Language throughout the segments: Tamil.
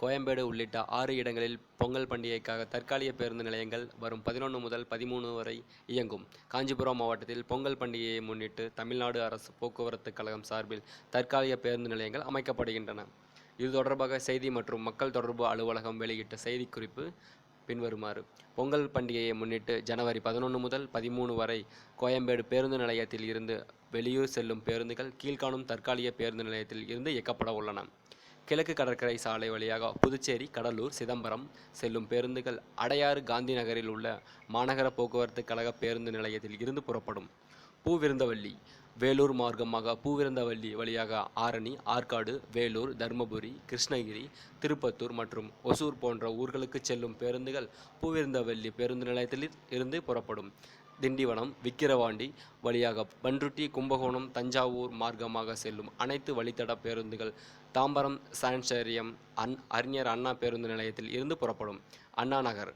கோயம்பேடு உள்ளிட்ட ஆறு இடங்களில் பொங்கல் பண்டிகைக்காக தற்காலிக பேருந்து நிலையங்கள் வரும் பதினொன்று முதல் பதிமூணு வரை இயங்கும். காஞ்சிபுரம் மாவட்டத்தில் பொங்கல் பண்டிகையை முன்னிட்டு தமிழ்நாடு அரசு போக்குவரத்து கழகம் சார்பில் தற்காலிக பேருந்து நிலையங்கள் அமைக்கப்படுகின்றன. இது தொடர்பாக செய்தி மற்றும் மக்கள் தொடர்பு அலுவலகம் வெளியிட்ட செய்திக்குறிப்பு பின்வருமாறு. பொங்கல் பண்டிகையை முன்னிட்டு ஜனவரி பதினொன்று முதல் பதிமூணு வரை கோயம்பேடு பேருந்து நிலையத்தில் இருந்து வெளியூர் செல்லும் பேருந்துகள் கீழ்காணும் தற்காலிக பேருந்து நிலையத்தில் இருந்து இயக்கப்பட உள்ளன. கிழக்கு கடற்கரை சாலை வழியாக புதுச்சேரி கடலூர் சிதம்பரம் செல்லும் பேருந்துகள் அடையாறு காந்தி நகரில் உள்ள மாநகர போக்குவரத்து கழக பேருந்து நிலையத்தில் இருந்து புறப்படும். பூவிருந்தவல்லி வேலூர் மார்க்கமாக பூவிருந்தவல்லி வழியாக ஆரணி ஆற்காடு வேலூர் தருமபுரி கிருஷ்ணகிரி திருப்பத்தூர் மற்றும் ஒசூர் போன்ற ஊர்களுக்கு செல்லும் பேருந்துகள் பூவிருந்தவல்லி பேருந்து நிலையத்தில் இருந்து புறப்படும். திண்டிவனம் விக்கிரவாண்டி வழியாக பன்ருட்டி கும்பகோணம் தஞ்சாவூர் மார்க்கமாக செல்லும் அனைத்து வழித்தட பேருந்துகள் தாம்பரம் சான்சேரியம் அன் அறிஞர் அண்ணா பேருந்து நிலையத்தில் இருந்து புறப்படும். அண்ணா நகர்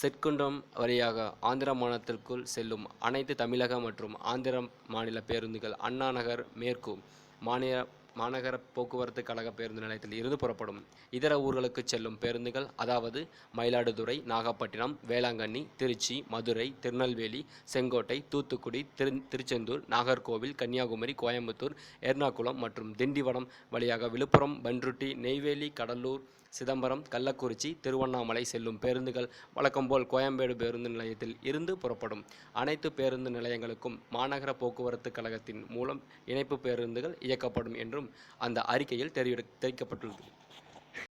செட்குன்றம் வழியாக ஆந்திர மாநிலத்திற்குள் செல்லும் அனைத்து தமிழக மற்றும் ஆந்திர மாநில பேருந்துகள் அண்ணா நகர் மேற்கு மாநில மாநகர போக்குவரத்து கழக பேருந்து நிலையத்தில் இருந்து புறப்படும் இதர ஊர்களுக்கு செல்லும் பேருந்துகள் அதாவது மயிலாடுதுறை நாகப்பட்டினம் வேளாங்கண்ணி திருச்சி மதுரை திருநெல்வேலி செங்கோட்டை தூத்துக்குடி திரு திருச்செந்தூர் நாகர்கோவில் கன்னியாகுமரி கோயம்புத்தூர் எர்ணாகுளம் மற்றும் திண்டிவனம் வழியாக விழுப்புரம் பன்ருட்டி நெய்வேலி கடலூர் சிதம்பரம் கள்ளக்குறிச்சி திருவண்ணாமலை செல்லும் பேருந்துகள் வழக்கம்போல் கோயம்பேடு பேருந்து நிலையத்தில் இருந்து புறப்படும். அனைத்து பேருந்து நிலையங்களுக்கும் மாநகர போக்குவரத்து கழகத்தின் மூலம் இணைப்பு பேருந்துகள் இயக்கப்படும் என்றும் அந்த அறிக்கையில் தெரிவிக்கப்பட்டுள்ளது.